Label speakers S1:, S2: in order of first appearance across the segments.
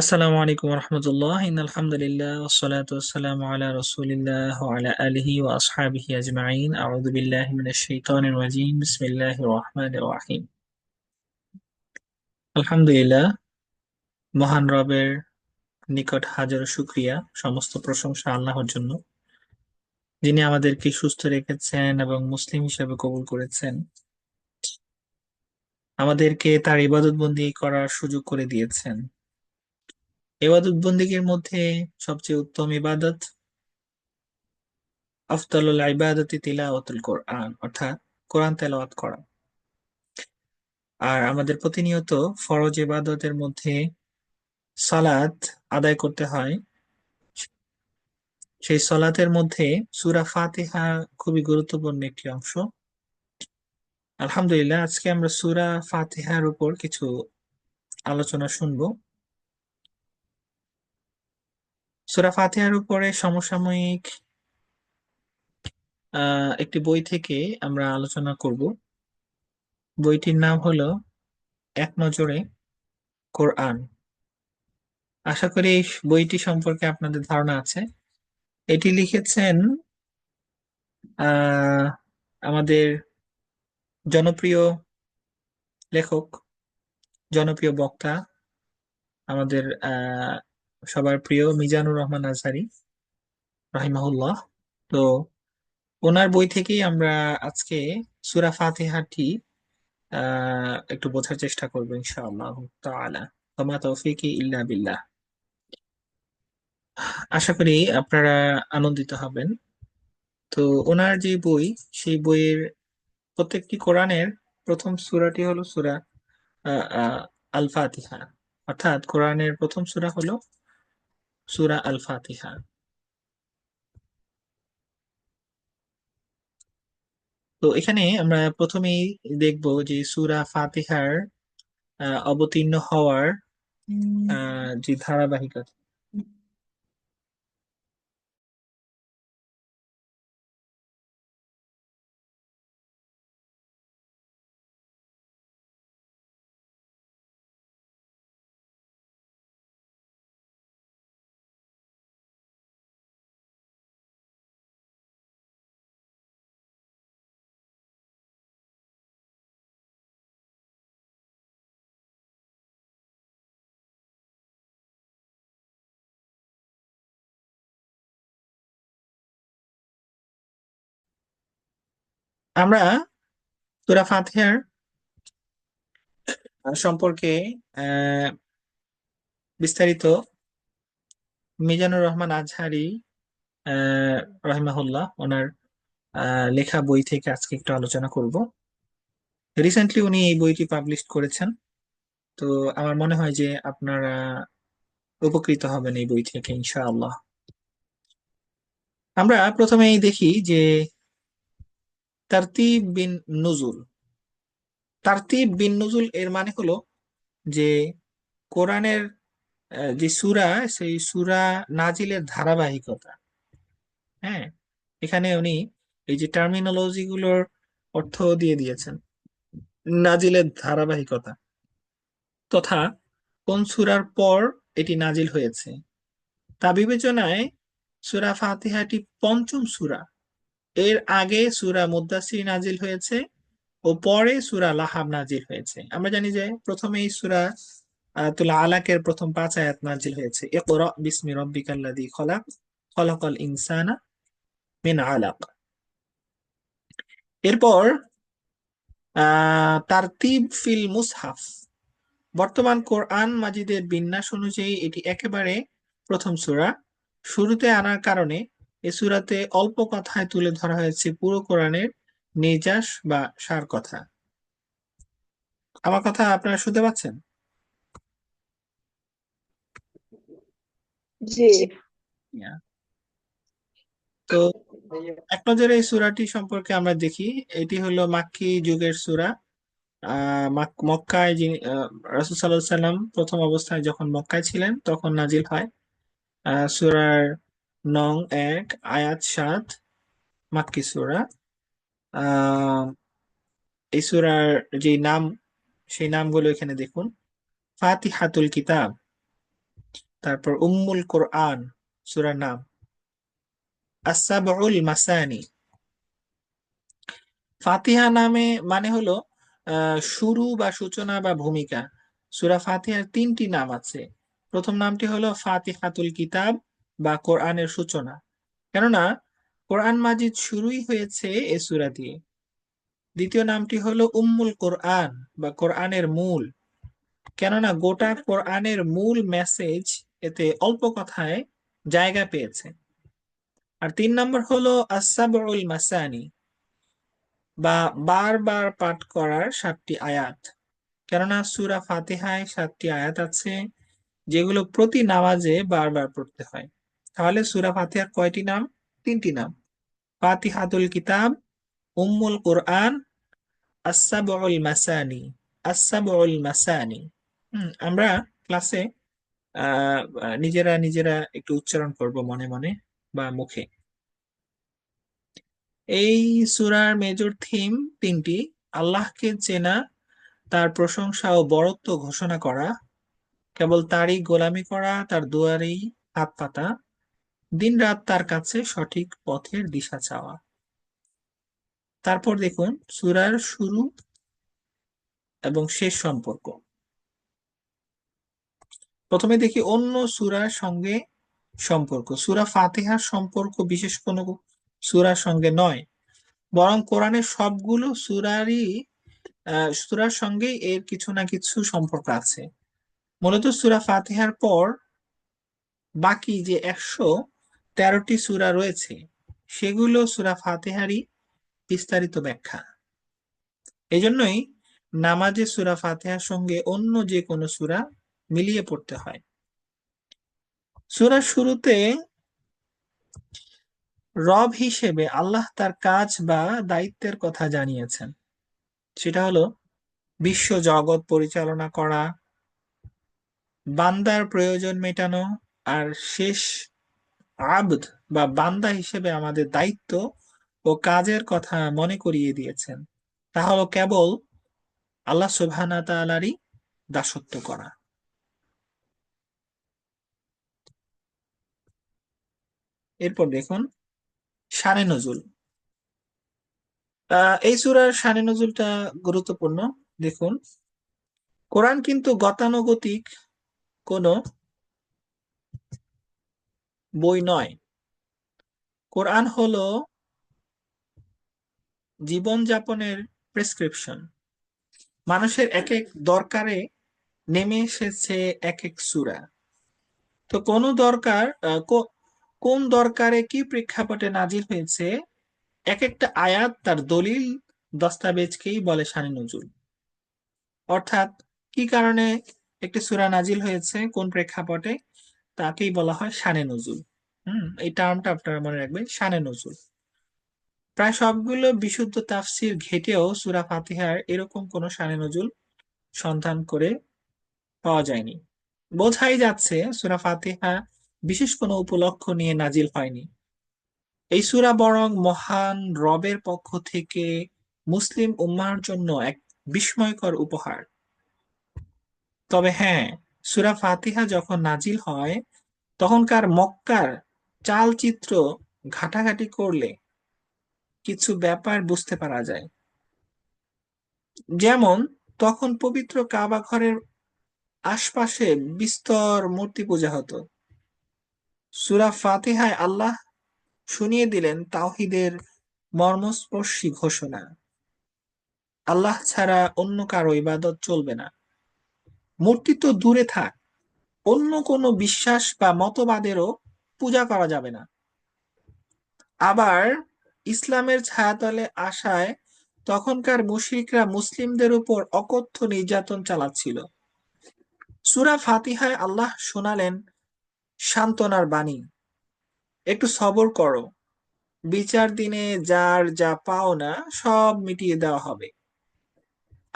S1: আসসালামু আলাইকুম রহমতুল্লাহ। ইন আলহামদুলিল্লাহ ওয়াসসালাতু ওয়াসসালামু আলা রাসূলিল্লাহ আলা আলিহি ওয়া আসহাবিহি আজমাইন। আউযু বিল্লাহি মিনাশ শাইতানির রাজীম। বিসমিল্লাহির রহমানির রহিম। আলহামদুলিল্লাহ, মহান রবের নিকট হাজার শুক্রিয়া, সমস্ত প্রশংসা আল্লাহর জন্য। যিনি আমাদেরকে সুস্থ রেখেছেন এবং মুসলিম হিসেবে কবুল করেছেন। আমাদেরকে তার ইবাদতবন্দি করার সুযোগ করে দিয়েছেন। ইবাদত বন্দিগির মধ্যে সবচেয়ে উত্তম ইবাদত আফদালুল ইবাদতি তিলাওয়াতুল কোরআন, অর্থাৎ কোরআন তেলাওয়াত করা। আর আমাদের প্রতিনিয়ত ফরজ ইবাদতের মধ্যে সালাত আদায় করতে হয়। সেই সলাতের মধ্যে সূরা ফাতিহা খুবই গুরুত্বপূর্ণ একটি অংশ। আলহামদুলিল্লাহ, আজকে আমরা সুরা ফাতিহার উপর কিছু আলোচনা শুনব। সূরা ফাতিহার উপরে সমসাময়িক একটি বই থেকে আমরা আলোচনা করব। বইটির নাম হলো এক নজরে কোরআন। আশা করি এই বইটি সম্পর্কে আপনাদের ধারণা আছে। এটি লিখেছেন আমাদের জনপ্রিয় লেখক, জনপ্রিয় বক্তা, আমাদের সবার প্রিয় মিজানুর রহমান আজহারি, রাহিমাহুল্লাহ। তো ওনার বই থেকেই আমরা আজকে সুরা ফাতিহাটি একটু বোঝার চেষ্টা করব ইনশাআল্লাহ তাআলা। তৌফিকি ইল্লা বিল্লাহ। আশা করি আপনারা আনন্দিত হবেন। তো ওনার যে বই, সেই বইয়ের প্রত্যেকটি কোরআনের প্রথম সূরাটি হলো সূরা আল ফাতিহা অর্থাৎ কোরআনের প্রথম সূরা হলো সূরা আল ফাতিহা তো এখানে আমরা প্রথমেই দেখব যে সুরা ফাতিহার আহ, অবতীর্ণ হওয়ার আহ, যে ধারাবাহিকতা। আমরা সূরা ফাতিহার সম্পর্কে বিস্তারিত মিজানুর রহমান আজহারি রহিমাহুল্লাহ, ওনার লেখা বই থেকে আজকে একটু আলোচনা করব। রিসেন্টলি উনি এই বইটি পাবলিশ করেছেন। তো আমার মনে হয় যে আপনারা উপকৃত হবেন এই বই থেকে, ইনশাআল্লাহ। আমরা প্রথমেই দেখি যে তারতিব বিন নুজুল। তারতিব বিন নুজুল এর মানে হলো যে কোরআনের যে সূরা, সেই সূরা নাজিলের ধারাবাহিকতা। হ্যাঁ এখানে উনি এই যে টার্মিনোলজি গুলোর অর্থ দিয়ে দিয়েছেন, নাজিলের ধারাবাহিকতা। তথা কোন সূরার পর এটি নাজিল হয়েছে? তা বিবেচনায় সূরা ফাতিহাটি পঞ্চম সূরা এর আগে সুরা মুদ্দাসির নাজিল হয়েছে ও পরে সুরা লাহাব নাজিল হয়েছে। আমরা জানি যে প্রথমে এই সূরা তুলা আলাকের প্রথম পাঁচ আয়াত নাজিল হয়েছে। ইনসানা মিন আলাক। এরপর ফিল মুসহাফ। বর্তমান কোরআন মাজিদের বিন্যাস অনুযায়ী এটি একেবারে প্রথম সুরা। শুরুতে আনার কারণে এ সূরাতে অল্প কথায় তুলে ধরা হয়েছে পুরো কোরআনের নির্যাস বা সার কথা। আমার কথা আপনারা শুনতে পাচ্ছেন? তো এক নজরে এই সূরাটি সম্পর্কে আমরা দেখি এটি হলো মাক্কি যুগের সূরা। আহ মক্কায় যিনি রাসূল সাল্লাম প্রথম অবস্থায় যখন মক্কায় ছিলেন তখন নাজিল হয়। আহ সূরার নং এক, আয়াত সাত মাক্কি সূরা। এই সূরার যে নাম, সেই নামগুলো এখানে দেখুন। ফাতিহাতুল কিতাব, তারপর উম্মুল কোরআন, সূরার নাম। আসাবউল মাসানি। ফাতিহা নামে মানে হলো শুরু বা সূচনা বা ভূমিকা। সুরা ফাতিহার তিনটি নাম আছে। প্রথম নামটি হলো ফাতিহাতুল কিতাব বা কোরআনের সূচনা। কেননা, কোরআন মাজিদ শুরুই হয়েছে এ সুরা দিয়ে। দ্বিতীয় নামটি হলো উম্মুল কোরআন বা কোরআনের মূল। কেননা, গোটা কোরআনের মূল মেসেজ এতে অল্প কথায় জায়গা পেয়েছে। আর তিন নম্বর হলো আসাবউল মাসানি বা বারবার পাঠ করার সাতটি আয়াত। কেননা, সুরা ফাতেহায় সাতটি আয়াত আছে, যেগুলো প্রতি নামাজে বারবার পড়তে হয়। তাহলে সুরা ফাতিহার কয়টি নাম? তিনটি নাম। ফাতিহাতুল কিতাব, উম্মুল কোরআন আসাবউল মাসানি আসাবউল মাসানি। আমরা ক্লাসে নিজেরা নিজেরা একটু উচ্চারণ করব মনে মনে বা মুখে। এই সুরার মেজর থিম তিনটি, আল্লাহকে চেনা, তার প্রশংসা ও বরত্ব ঘোষণা করা, কেবল তারই গোলামি করা, তার দুয়ারেই হাত পাতা। দিনরাত তার কাছে সঠিক পথের দিশা চাওয়া। তারপর দেখুন, সূরার শুরু এবং শেষ সম্পর্ক। প্রথমে দেখি অন্য সূরার সঙ্গে সম্পর্ক। সূরা ফাতিহার সম্পর্ক বিশেষ কোনো সূরার সঙ্গে নয়, বরং কোরআনের সবগুলো সুরারই সূরার সঙ্গেই এর কিছু না কিছু সম্পর্ক আছে। মূলত সুরা ফাতেহার পর বাকি যে একশো তেরোটি সূরা রয়েছে। সেগুলো সুরা ফাতিহারই বিস্তারিত ব্যাখ্যা। এজন্যই নামাজে সুরা ফাতেহার সঙ্গে অন্য যে কোনো সূরা মিলিয়ে পড়তে হয়। সূরার শুরুতে রব হিসেবে আল্লাহ তার কাজ বা দায়িত্বের কথা জানিয়েছেন। সেটা হলো বিশ্ব জগৎ পরিচালনা করা, বান্দার প্রয়োজন মেটানো, আর শেষ আবদ বা বান্দা হিসেবে আমাদের দায়িত্ব ও কাজের কথা মনে করিয়ে দিয়েছেন। তা হলো কেবল আল্লাহ সুবহানা তাআলারই দাসত্ব করা। এরপর দেখুন শানে নজুল। এই সূরার শানে নজুলটা গুরুত্বপূর্ণ। দেখুন, কোরআন কিন্তু গতানুগতিক কোনো বই নয়। কোরআন হলো জীবনযাপনের প্রেসক্রিপশন। মানুষের এক এক দরকারে নেমে এসেছে এক এক সূরা। তো কোন দরকার কোন দরকারে কি প্রেক্ষাপটে নাজিল হয়েছে? এক একটা আয়াত তার দলিল দস্তাবেজকেই বলে শানে নজুল। অর্থাৎ কি কারণে একটি সূরা নাজিল হয়েছে? কোন প্রেক্ষাপটে? তাকেই বলা হয় শানে নজুল হুম, এই টার্মটা আপনারা মনে রাখবেন শানে নজুল প্রায় সবগুলো বিশুদ্ধ তাফসির ঘেটেও সুরা ফাতিহার এরকম কোনো শানে নজুল সন্ধান করে পাওয়া যায়নি। বোঝাই যাচ্ছে সুরা ফাতিহা বিশেষ কোনো উপলক্ষ নিয়ে নাজিল হয়নি। এই সুরা বরং মহান রবের পক্ষ থেকে মুসলিম উম্মাহর জন্য এক বিস্ময়কর উপহার। তবে হ্যাঁ সূরা ফাতিহা যখন নাজিল হয়, তখনকার মক্কার চালচিত্র ঘাটাঘাটি করলে কিছু ব্যাপার বুঝতে পারা যায়। যেমন, তখন পবিত্র কাবা ঘরের আশপাশে বিস্তর মূর্তি পূজা হতো। সুরা ফাতিহায় আল্লাহ শুনিয়ে দিলেন তাওহীদের মর্মস্পর্শী ঘোষণা। আল্লাহ ছাড়া অন্য কারও ইবাদত চলবে না। মূর্তি তো দূরে থাক। অন্য কোনো বিশ্বাস বা মতবাদেরও পূজা করা যাবে না। আবার ইসলামের ছায়াতলে আসায় তখনকার মুশরিকরা মুসলিমদের উপর অকথ্য নির্যাতন চালাচ্ছিল। সূরা ফাতিহায় আল্লাহ শোনালেন, সান্ত্বনার বাণী, একটু সবর করো। বিচার দিনে যার যা পাও না, সব মিটিয়ে দেওয়া হবে।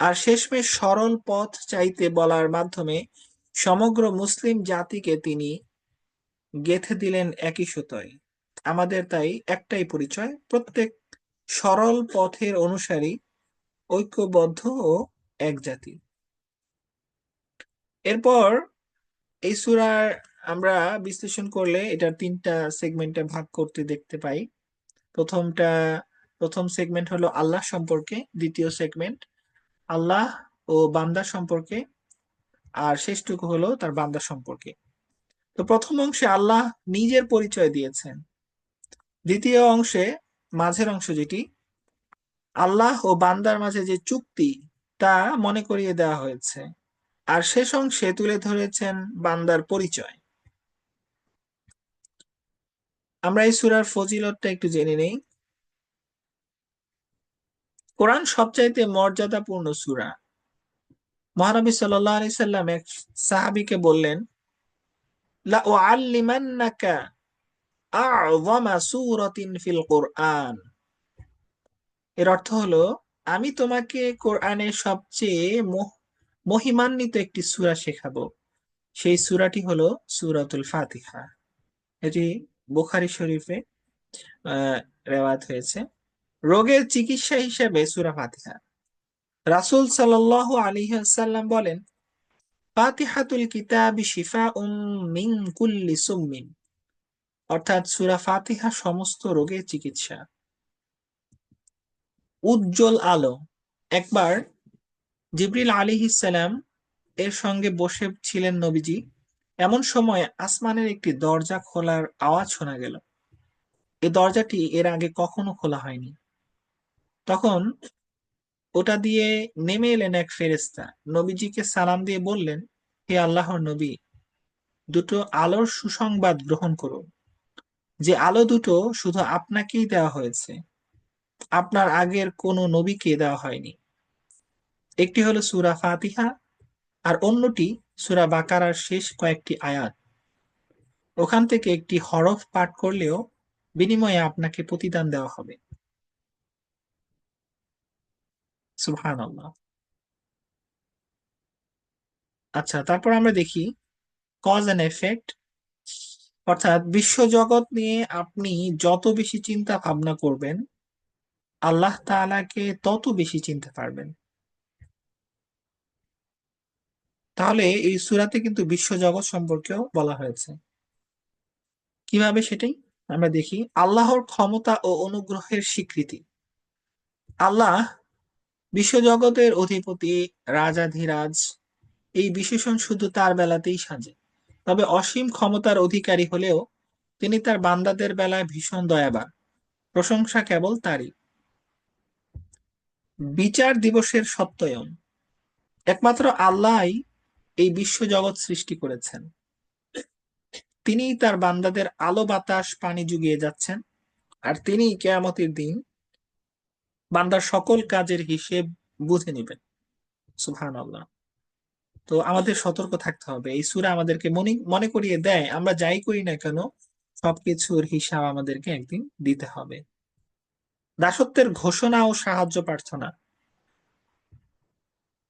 S1: আর শেষমেশ সরল পথ চাইতে বলার মাধ্যমে সমগ্র মুসলিম জাতিকে তিনি গেঁথে দিলেন একই সুতোয়। আমাদের তাই একটাই পরিচয়, প্রত্যেক সরল পথের অনুসারী ঐক্যবদ্ধ ও এক জাতি। এরপর এই সূরার আমরা বিশ্লেষণ করলে এটা তিনটা সেগমেন্টে ভাগ করতে দেখতে পাই। প্রথমটা, প্রথম সেগমেন্ট হলো আল্লাহ সম্পর্কে, দ্বিতীয় সেগমেন্ট আল্লাহ ও বান্দা সম্পর্কে, আর শেষটুকু হলো তার বান্দা সম্পর্কে। তো প্রথম অংশে আল্লাহ নিজের পরিচয় দিয়েছেন। দ্বিতীয় অংশে, মাঝের অংশ যেটি, আল্লাহ ও বান্দার মাঝে যে চুক্তি, তা মনে করিয়ে দেওয়া হয়েছে। আর শেষ অংশে তুলে ধরেছেন বান্দার পরিচয়। আমরা এই সুরার ফজিলতটা একটু জেনে নেই। কোরআন সবচাইতে মর্যাদাপূর্ণ সুরা। মহানবী সাল্লাল্লাহু আলাইহি সাল্লাম এক সাহাবীকে বললেন এর অর্থ হলো, আমি তোমাকে কোরআনের সবচেয়ে মহ- মহিমান্বিত একটি সূরা শেখাবো। সেই সূরাটি হলো সূরাতুল ফাতিহা। এটি বুখারী শরীফে, আহ, রেওয়ায়াত হয়েছে। রোগের চিকিৎসা হিসেবে সুরা ফাতিহা। রাসূল সাল্লাল্লাহু আলাইহি ওয়াসাল্লাম বলেন, ফাতিহাতুল কিতাবি শিফাউম মিন কুল্লি সুম্মিন। অর্থাৎ সুরা ফাতিহা সমস্ত রোগের চিকিৎসা। উজ্জ্বল আলো। একবার জিবরিল আলাইহিস সালাম এর সঙ্গে বসে ছিলেন নবীজি। এমন সময় আসমানের একটি দরজা খোলার আওয়াজ শোনা গেল। এই দরজাটি এর আগে কখনো খোলা হয়নি। তখন ওটা দিয়ে নেমে এলেন এক ফেরেশতা। নবীজিকে সালাম দিয়ে বললেন, হে আল্লাহর নবী, দুটো আলোর সুসংবাদ গ্রহণ করুন যে আলো দুটো শুধু আপনাকেই দেওয়া হয়েছে, আপনার আগের কোনো নবীকে দেওয়া হয়নি। একটি হলো সুরা ফাতিহা আর অন্যটি সূরা বাকারার শেষ কয়েকটি আয়াত। ওখান থেকে একটি হরফ পাঠ করলেও বিনিময়ে আপনাকে প্রতিদান দেওয়া হবে। সুবহানাল্লাহ। আচ্ছা তারপর আমরা দেখি কজ অ্যান্ড এফেক্ট অর্থাৎ বিশ্বজগৎ নিয়ে আপনি যত বেশি চিন্তা ভাবনা করবেন, আল্লাহ তাআলাকে তত বেশি চিনতে পারবেন। তাহলে এই সুরাতে কিন্তু বিশ্বজগৎ সম্পর্কেও বলা হয়েছে। কীভাবে সেটাই? আমরা দেখি, আল্লাহর ক্ষমতা ও অনুগ্রহের স্বীকৃতি। আল্লাহ বিশ্বজগতের অধিপতি রাজাধিরাজ এই বিশেষণ শুধু তার বেলাতেই সাজে। তবে অসীম ক্ষমতার অধিকারী হলেও তিনি তার বান্দাদের বেলায় ভীষণ দয়াবান। প্রশংসা কেবল তারই। বিচার দিবসের সত্যায়ন একমাত্র আল্লাহই এই বিশ্বজগৎ সৃষ্টি করেছেন। তিনিই তার বান্দাদের আলো বাতাস পানি জুগিয়ে যাচ্ছেন, আর তিনিই কেয়ামতের দিন বান্দার সকল কাজের হিসেব বুঝে নেবেন সুবহান আল্লাহ তো আমাদের সতর্ক থাকতে হবে। এই সূরা আমাদেরকে মনে মনে করিয়ে দেয়, আমরা যাই করি না কেন, সবকিছুর হিসাব আমাদেরকে একদিন দিতে হবে। দাসত্বের ঘোষণা ও সাহায্য প্রার্থনা।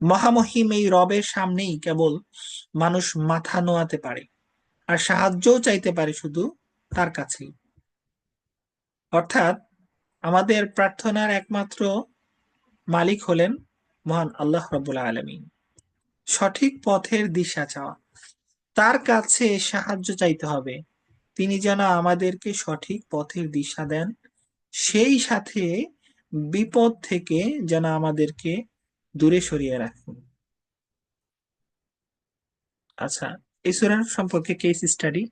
S1: মহামহিম এই রবের সামনেই কেবল মানুষ মাথা নোয়াতে পারে, আর সাহায্যও চাইতে পারে শুধু তার কাছেই। অর্থাৎ আমাদের প্রার্থনার একমাত্র মালিক হলেন মহান আল্লাহ রব্বুল আলামিন। সঠিক পথের দিশা চাওয়া। তার কাছে সাহায্য চাইতে হবে। তিনি যেন আমাদেরকে সঠিক পথের দিশা দেন, সেই সাথে বিপদ থেকে যেন আমাদেরকে দূরে সরিয়ে রাখুন। আচ্ছা এই সূরার সম্পর্কে কেস স্টাডি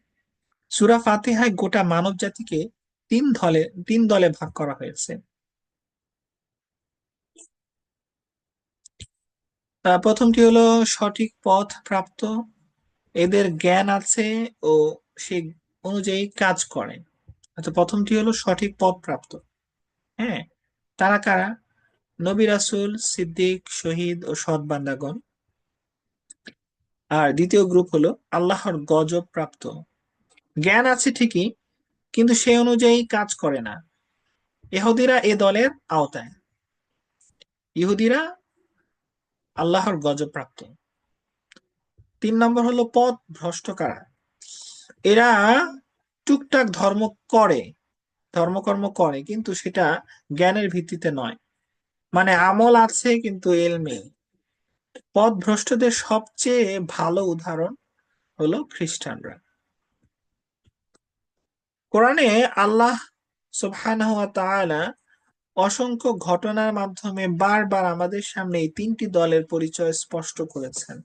S1: সূরা ফাতিহায় গোটা মানব জাতিকে তিন দলে তিন দলে ভাগ করা হয়েছে। প্রথমটি হলো, সঠিক পথ প্রাপ্ত, এদের জ্ঞান আছে ও সে অনুযায়ী কাজ করে। আচ্ছা প্রথমটি হলো, সঠিক পথ প্রাপ্ত। হ্যাঁ তারা কারা? নবী রাসূল, সিদ্দিক, শহীদ ও সৎ বান্দাগণ। আর দ্বিতীয় গ্রুপ হলো, আল্লাহর গজব প্রাপ্ত। জ্ঞান আছে ঠিকই কিন্তু সে অনুযায়ী কাজ করে না। ইহুদিরা এ দলের আওতায়। ইহুদিরা আল্লাহর গজব প্রাপ্ত তিন নম্বর হলো পথ ভ্রষ্ট কারা? এরা টুকটাক ধর্ম করে, ধর্মকর্ম করে, কিন্তু সেটা জ্ঞানের ভিত্তিতে নয়। মানে আমল আছে, কিন্তু এলমে পথ ভ্রষ্টদের সবচেয়ে ভালো উদাহরণ হলো খ্রিস্টানরা। কোরআনে আল্লাহ সুবহানাহু অসংখ্য ঘটনার মাধ্যমে বারবার আমাদের সামনে এই তিনটি দলের পরিচয় স্পষ্ট করেছেন।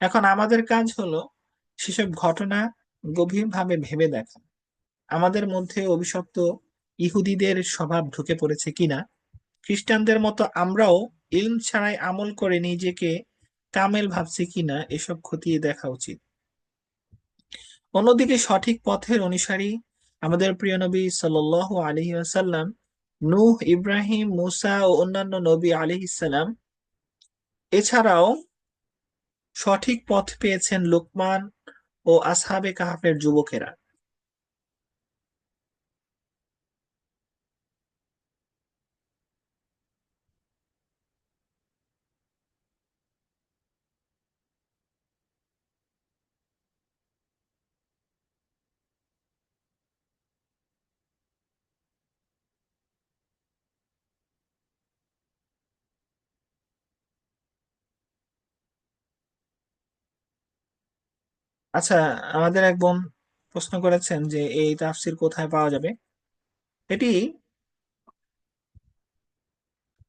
S1: এখন আমাদের কাজ হলো সেসব ঘটনা গভীরভাবে ভেবে দেখা। আমাদের মধ্যে অভিশপ্ত ইহুদিদের স্বভাব ঢুকে পড়েছে কিনা, খ্রিস্টানদের মতো আমরাও ইলম ছাড়াই আমল করে নিজেকে কামেল ভাবছি কিনা, এসব খতিয়ে দেখা উচিত। অন্যদিকে সঠিক পথের অনুসারী আমাদের প্রিয় নবী সাল আলহি আসাল্লাম নূহ, ইব্রাহিম, মুসা ও অন্যান্য নবী আলাইহিসসালাম এছাড়াও সঠিক পথ পেয়েছেন লোকমান ও আসহাবে কাহাফের যুবকেরা। আচ্ছা আমাদের এক বোন প্রশ্ন করেছেন যে, এই তাফসির কোথায় পাওয়া যাবে? এটি,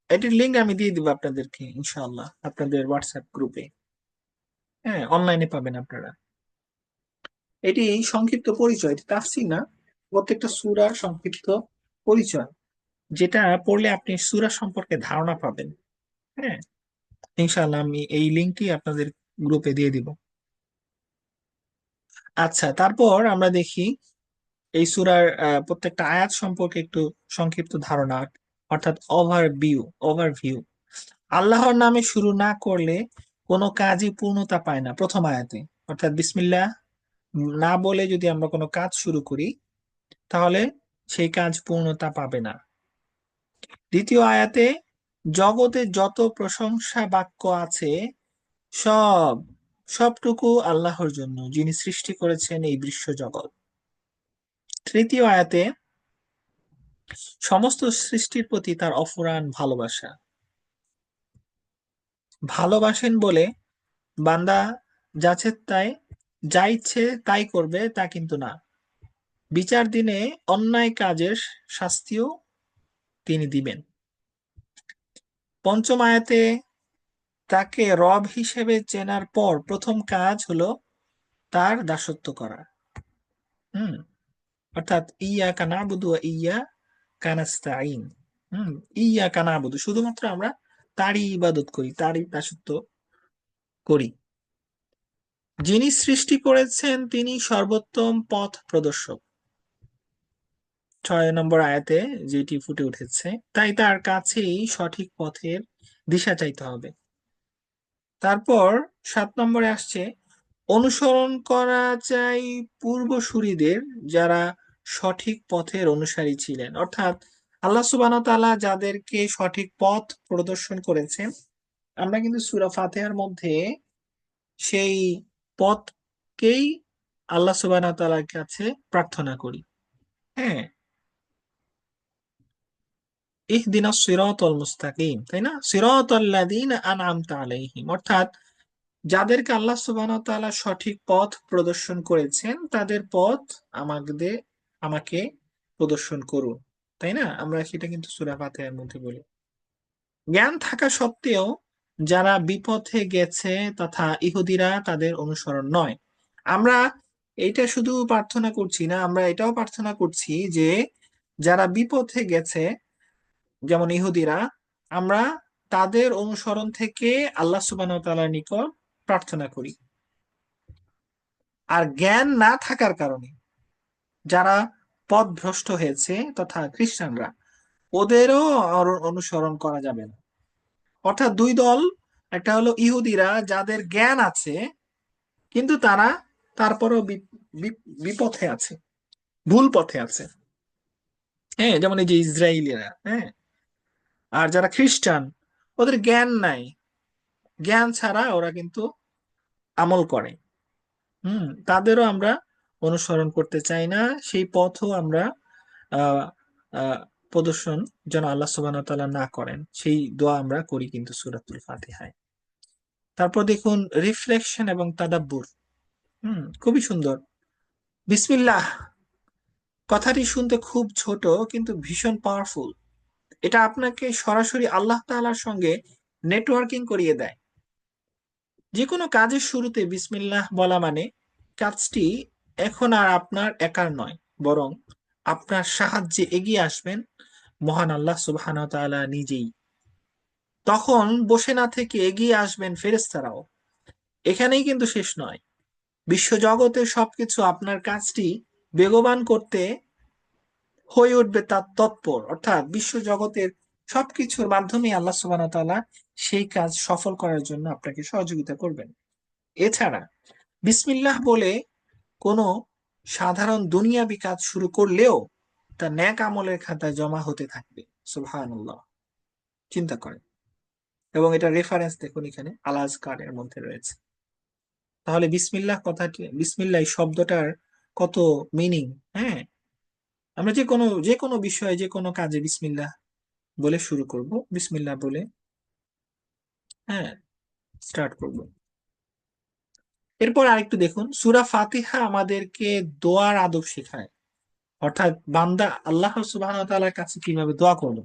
S1: এটির লিঙ্ক আমি দিয়ে দিব আপনাদেরকে, ইনশাআল্লাহ, আপনাদের হোয়াটসঅ্যাপ গ্রুপে হ্যাঁ অনলাইনে পাবেন আপনারা। এটি সংক্ষিপ্ত পরিচয়, এটি তাফসির না, প্রত্যেকটা সূরার সংক্ষিপ্ত পরিচয়, যেটা পড়লে আপনি সুরা সম্পর্কে ধারণা পাবেন। হ্যাঁ ইনশাআল্লাহ আমি এই লিঙ্কটি আপনাদের গ্রুপে দিয়ে দিব। আচ্ছা তারপর আমরা দেখি এই সূরার প্রত্যেকটা আয়াত সম্পর্কে একটু সংক্ষিপ্ত ধারণা, অর্থাৎ ওভারভিউ ওভারভিউ আল্লাহর নামে শুরু না করলে কোনো কাজই পূর্ণতা পায় না, প্রথম আয়াতে। অর্থাৎ বিসমিল্লাহ, না বলে যদি আমরা কোনো কাজ শুরু করি, তাহলে সেই কাজ পূর্ণতা পাবে না। দ্বিতীয় আয়াতে, জগতে যত প্রশংসা বাক্য আছে, সব সবটুকু আল্লাহর জন্য, যিনি সৃষ্টি করেছেন এই বিশ্ব জগৎ। তৃতীয় আয়াতে, সমস্ত সৃষ্টির প্রতি তার অফুরান ভালোবাসা। ভালোবাসেন বলে বান্দা যাচ্ছে তাই, যা ইচ্ছে তাই করবে, তা কিন্তু না। বিচার দিনে অন্যায় কাজের শাস্তিও তিনি দিবেন। পঞ্চম আয়াতে তাকে রব হিসেবে চেনার পর প্রথম কাজ হলো তার দাসত্ব করা। হুম, অর্থাৎ ইয়া কানাবুদু ইয়া কানাস্তাইন হুম, ইয়া কানাবুদু শুধুমাত্র আমরা তারই ইবাদত করি, তারই দাসত্ব করি। যিনি সৃষ্টি করেছেন, তিনি সর্বোত্তম পথ প্রদর্শক। ছয় নম্বর আয়াতে যেটি ফুটে উঠেছে, তাই তার কাছেই সঠিক পথের দিশা চাইতে হবে। তারপর সাত নম্বরে আসছে, অনুসরণ করা চাই পূর্বসূরীদের যারা সঠিক পথের অনুসারী ছিলেন। অর্থাৎ আল্লাহ সুবহানাহু ওয়া তাআলা যাদেরকে সঠিক পথ প্রদর্শন করেছেন, আমরা কিন্তু সূরা ফাতিহার মধ্যে সেই পথকেই আল্লাহ সুবহানাহু ওয়া তাআলার কাছে প্রার্থনা করি। হ্যাঁ ইহদিনাস সিরাতাল মুস্তাকিম, তাই না? সিরাতাল লাযীনা আনআমতা আলাইহিম। অর্থাৎ যাদেরকে আল্লাহ তাআলা সঠিক পথ প্রদর্শন করেছেন, তাদের পথ আমাদের আমাকে প্রদর্শন করুন, তাই না? আমরা সেটা কিন্তু সূরা ফাতিহার মধ্যে বলি। জ্ঞান থাকা সত্ত্বেও যারা বিপথে গেছে তথা ইহুদিরা তাদের অনুসরণ নয়। আমরা এটা শুধু প্রার্থনা করছি না, আমরা এটাও প্রার্থনা করছি যে যারা বিপথে গেছে যেমন ইহুদিরা, আমরা তাদের অনুসরণ থেকে আল্লাহ ওয়া নিকট প্রার্থনা করি। আর জ্ঞান না থাকার কারণে যারা পথভ্রষ্ট হয়েছে তথা খ্রিস্টানরা, ওদেরও অনুসরণ করা যাবে না। অর্থাৎ দুই দল, একটা হলো ইহুদিরা যাদের জ্ঞান আছে, কিন্তু তারা তারপরও বিপথে আছে, ভুল পথে আছে। হ্যাঁ যেমন এই যে ইসরায়েলিরা হ্যাঁ আর যারা খ্রিস্টান, ওদের জ্ঞান নাই। জ্ঞান ছাড়া ওরা কিন্তু আমল করে। হুম, তাদেরও আমরা অনুসরণ করতে চাই না। সেই পথও আমরা প্রদর্শন যেন আল্লাহ ওয়া না করেন, সেই দোয়া আমরা করি কিন্তু সূরাতুল ফাতিহায়। তারপর দেখুন, রিফ্লেকশন এবং তাদাব্বুর। হুম, খুবই সুন্দর। বিসমিল্লাহ! কথাটি শুনতে খুব ছোট, কিন্তু ভীষণ পাওয়ারফুল। এটা আপনাকে সরাসরি আল্লাহ তাআলার সঙ্গে নেটওয়ার্কিং করিয়ে দেয়। যে কোনো কাজের শুরুতে বিসমিল্লাহ বলা মানে কাজটি এখন আর আপনার একার নয়, বরং আপনার সাহায্যে এগিয়ে আসবেন মহান আল্লাহ সুবহান নিজেই। তখন বসে না থেকে এগিয়ে আসবেন ফেরেস্তারাও এখানেই কিন্তু শেষ নয়। বিশ্বজগতের সবকিছু আপনার কাজটি বেগবান করতে হয়ে উঠবে তার তৎপর। অর্থাৎ বিশ্ব জগতের সবকিছুর মাধ্যমে আল্লাহ ওয়া সেই কাজ সফল করার জন্য আপনাকে সহযোগিতা করবেন। এছাড়া বিসমিল্লাহ বলে কোনো সাধারণ দুনিয়াবি কাজ শুরু করলেও তা ন্যাক আমলের খাতায় জমা হতে থাকবে। সুবহানাল্লাহ। চিন্তা করেন। এবং এটা রেফারেন্স দেখুন এখানে, আলাজ কার্ডের মধ্যে রয়েছে। তাহলে বিসমিল্লাহ কথাটি, বিসমিল্লাহ শব্দটার কত মিনিং হ্যাঁ? আমরা যে কোনো যে কোনো বিষয়ে, যে কোনো কাজে বিসমিল্লাহ বলে শুরু করব। বিসমিল্লাহ বলে হ্যাঁ স্টার্ট করব। এরপর আরেকটু দেখুন, সূরা ফাতিহা আমাদেরকে দোয়ার আদব শেখায়। অর্থাৎ বান্দা আল্লাহ ওয়া কাছে কীভাবে দোয়া করবে?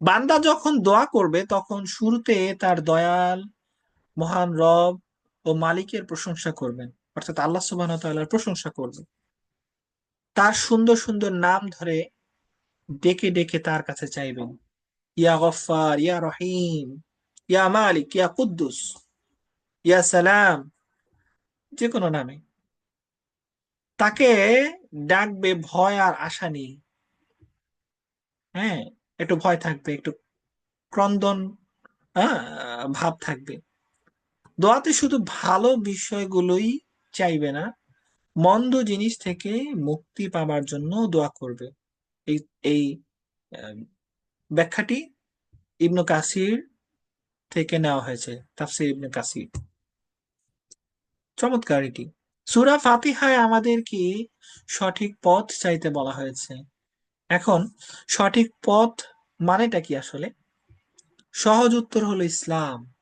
S1: বান্দা যখন দোয়া করবে, তখন শুরুতে তার দয়াল, মহান রব ও মালিকের প্রশংসা করবেন। অর্থাৎ আল্লাহ ওয়া প্রশংসা করবেন। তার সুন্দর সুন্দর নাম ধরে ডেকে ডেকে তার কাছে চাইবেন। ইয়া গফফার ইয়া রহিম ইয়া মালিক ইয়া কুদ্দুস ইয়া সালাম যে কোনো নামে। তাকে ডাকবে ভয় আর আশা নিয়ে হ্যাঁ একটু ভয় থাকবে একটু ক্রন্দন হ্যাঁ, ভাব থাকবে। দোয়াতে শুধু ভালো বিষয়গুলোই চাইবে না মন্দ জিনিস থেকে মুক্তি পাবার জন্য দোয়া করবে। এই এই ব্যাখ্যাটি ইবনু কাসির থেকে নেওয়া হয়েছে, তাফসির ইবনে কাসির। চমৎকার এটি। সূরা ফাতিহায় আমাদেরকে সঠিক পথ চাইতে বলা হয়েছে? এখন, সঠিক পথ মানেটা কি আসলে? সহজ উত্তর হলো ইসলাম।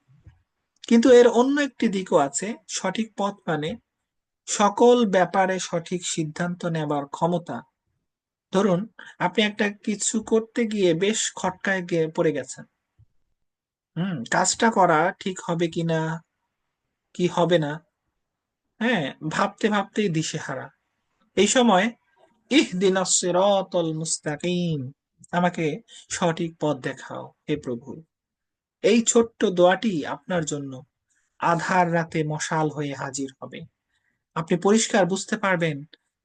S1: কিন্তু এর অন্য একটি দিকও আছে, সঠিক পথ মানে সকল ব্যাপারে সঠিক সিদ্ধান্ত নেবার ক্ষমতা। ধরুন, আপনি একটা কিছু করতে গিয়ে বেশ খটকায় গিয়ে পড়ে গেছেন। হুম, কাজটা করা ঠিক হবে কিনা কি হবে না হ্যাঁ ভাবতে ভাবতেই দিশেহারা। এই সময় ইহদিনাস সিরাতাল মুস্তাকিম, আমাকে সঠিক পথ দেখাও হে প্রভু। এই ছোট্ট দোয়াটি আপনার জন্য আধার রাতে মশাল হয়ে হাজির হবে। আপনি পরিষ্কার বুঝতে পারবেন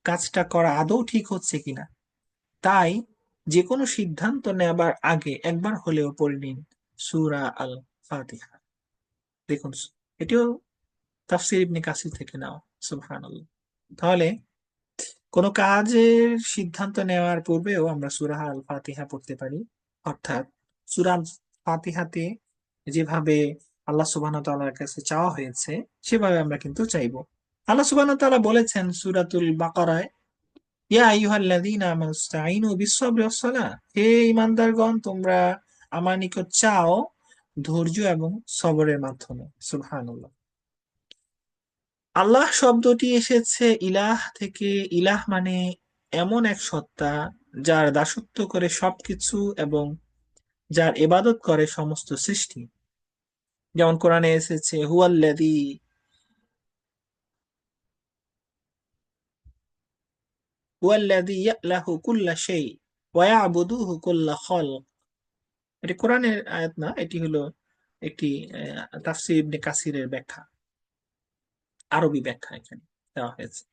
S1: কাজটা করা আদৌ ঠিক হচ্ছে কিনা। তাই যে কোনো সিদ্ধান্ত নেবার আগে একবার হলেও পড়ে নিন সূরা আল ফাতিহা দেখুন, এটিও তাফসির ইবনে কাসির থেকে নাও সুবহানাল্লাহ। তাহলে কোনো কাজের সিদ্ধান্ত নেওয়ার পূর্বেও আমরা সূরা আল ফাতিহা পড়তে পারি। অর্থাৎ সূরা ফাতিহাতে যেভাবে আল্লাহ ওয়া কাছে চাওয়া হয়েছে, সেভাবে আমরা কিন্তু চাইব। আল্লাহ ওয়া তাআলা বলেছেন সুরাতুল বাকারায়, ইয়া আইয়ুহাল্লাযীনা আমানু ইসতাঈনু বিস-সাবরি হে ঈমানদারগণ, তোমরা আমার নিকট চাও ধৈর্য এবং সবরের মাধ্যমে। সুবহানাল্লাহ। আল্লাহ শব্দটি এসেছে ইলাহ থেকে, ইলাহ মানে এমন এক সত্তা যার দাসত্ব করে সবকিছু এবং যার এবাদত করে সমস্ত সৃষ্টি। যেমন কোরআনে এসেছে, হুয়াল্লাযী এটি কোরআনের আয়াত না, এটি হলো একটি তাফসীর ইবনে কাসিরের ব্যাখ্যা। আরবি ব্যাখ্যা এখানে দেওয়া হয়েছে।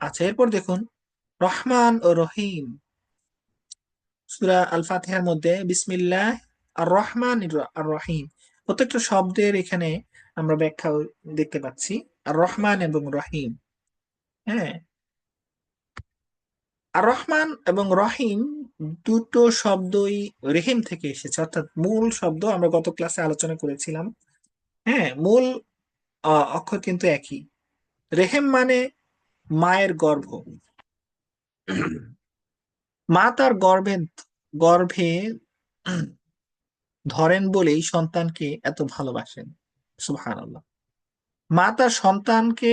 S1: আচ্ছা এরপর দেখুন, রহমান ও রহিম। সূরা আল ফাতিহার মধ্যে বিসমিল্লাহ আর রহমান আর রহিম প্রত্যেকটা শব্দের এখানে আমরা ব্যাখ্যা দেখতে পাচ্ছি আর রহমান এবং রহিম। হ্যাঁ আর রহমান এবং রহিম দুটো শব্দই রেহিম থেকে এসেছে, অর্থাৎ মূল শব্দ আমরা গত ক্লাসে আলোচনা করেছিলাম। হ্যাঁ মূল অক্ষর কিন্তু একই। রেহেম মানে মায়ের গর্ভ। মা তার গর্ভে গর্ভে ধরেন বলেই সন্তানকে এত ভালোবাসেন। সুবহানাল্লাহ। মা তার সন্তানকে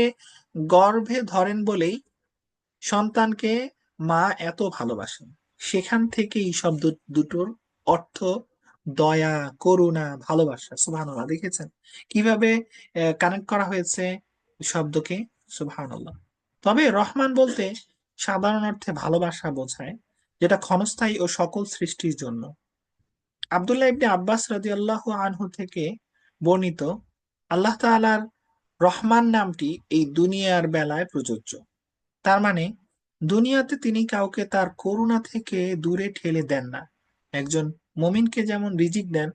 S1: গর্ভে ধরেন বলেই সন্তানকে মা এত ভালোবাসেন সেখান থেকে এই দুটোর অর্থ, দয়া, করুণা, ভালোবাসা, সুবহানাল্লাহ, দেখেছেন? কীভাবে কানেক্ট করা হয়েছে শব্দকে? সুবহানাল্লাহ। তবে রহমান বলতে সাধারণ অর্থে ভালোবাসা বোঝায়, যেটা ক্ষণস্থায়ী ও সকল সৃষ্টির জন্য। আব্দুল্লাহ ইবনে আব্বাস রাদিয়াল্লাহু আনহু থেকে বর্ণিত, আল্লাহ তাআলার রহমান নামটি এই দুনিয়ার বেলায় প্রযোজ্য। তার মানে দুনিয়াতে তিনি কাউকে তার করুণা থেকে দূরে ঠেলে দেন না। একজন মমিনকে যেমন রিজিক দেন,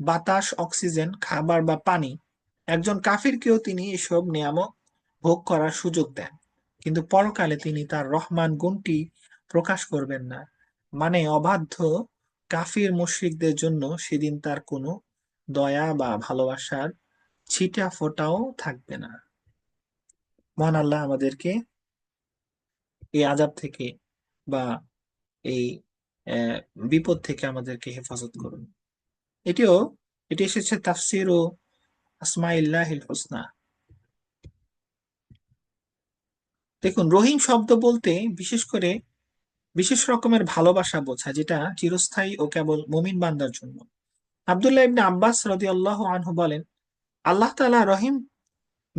S1: বাতাস, অক্সিজেন, খাবার বা পানি, একজন কাফিরকেও তিনি এসব নিয়ামক ভোগ করার সুযোগ দেন। কিন্তু পরকালে তিনি তার রহমান গুণটি প্রকাশ করবেন না। মানে অবাধ্য কাফির মুশরিকদের জন্য সেদিন তার কোনো দয়া বা ভালোবাসার ছিটা ফোটাও থাকবে না। মহান আল্লাহ আমাদেরকে এই আজাব থেকে বা এই বিপদ থেকে আমাদেরকে হেফাজত করুন। এটিও, এটি এসেছে তাফসির ও আসমাইল্লাহিল হোসনা। দেখুন, রহিম শব্দ বলতে বিশেষ করে বিশেষ রকমের ভালোবাসা বোঝা, যেটা চিরস্থায়ী ও কেবল মুমিন বান্দার জন্য। আব্দুল্লাহ ইবনে আব্বাস রাদিয়াল্লাহু আনহু বলেন, আল্লাহ তাআলা রহিম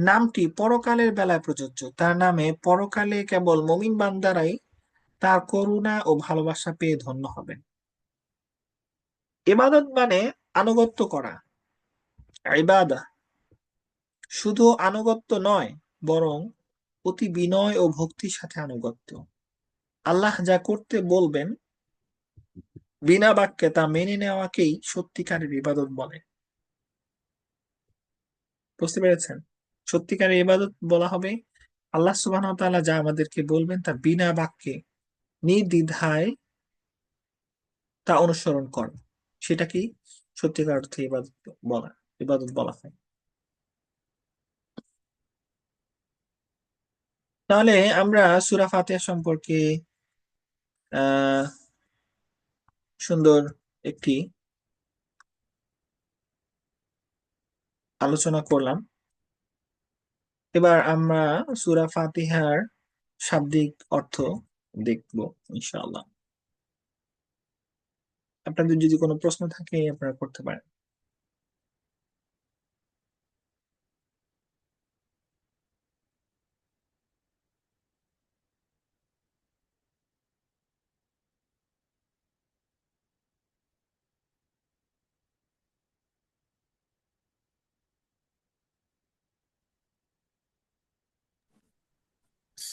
S1: নামটি পরকালের বেলায় প্রযোজ্য। তার নামে পরকালে কেবল মুমিন বান্দারাই তার করুণা ও ভালোবাসা পেয়ে ধন্য হবেন। ইবাদত মানে আনুগত্য করা। ইবাদা শুধু আনুগত্য নয়, বরং অতি বিনয় ও ভক্তির সাথে আনুগত্য। আল্লাহ যা করতে বলবেন বিনা বাক্যে তা মেনে নেওয়াকেই সত্যিকারের ইবাদত বলে। বুঝতে পেরেছেন? সত্যিকারের ইবাদত বলা হবে। আল্লাহ সুবাহ যা আমাদেরকে বলবেন তা বিনা বাক্যে, নির্দ্বিধায় তা অনুসরণ কর। সেটা কি? সত্যিকার অর্থে ইবাদত বলা ইবাদত বলা হয়। তাহলে আমরা সুরা ফাতিহা সম্পর্কে সুন্দর একটি আলোচনা করলাম। এবার আমরা সুরা ফাতিহার শাব্দিক অর্থ দেখব, ইনশাআল্লাহ। আপনাদের যদি কোনো প্রশ্ন থাকে, আপনারা করতে পারেন।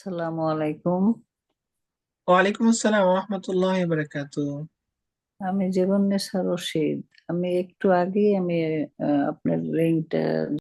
S2: আসসালামু আলাইকুম।
S1: ওয়ালাইকুম আসসালাম রহমতুল্লাহ বারাকাত
S2: আমি জীবন নেশা রশিদ। আমি একটু আগে আমি আপনার লিঙ্কটা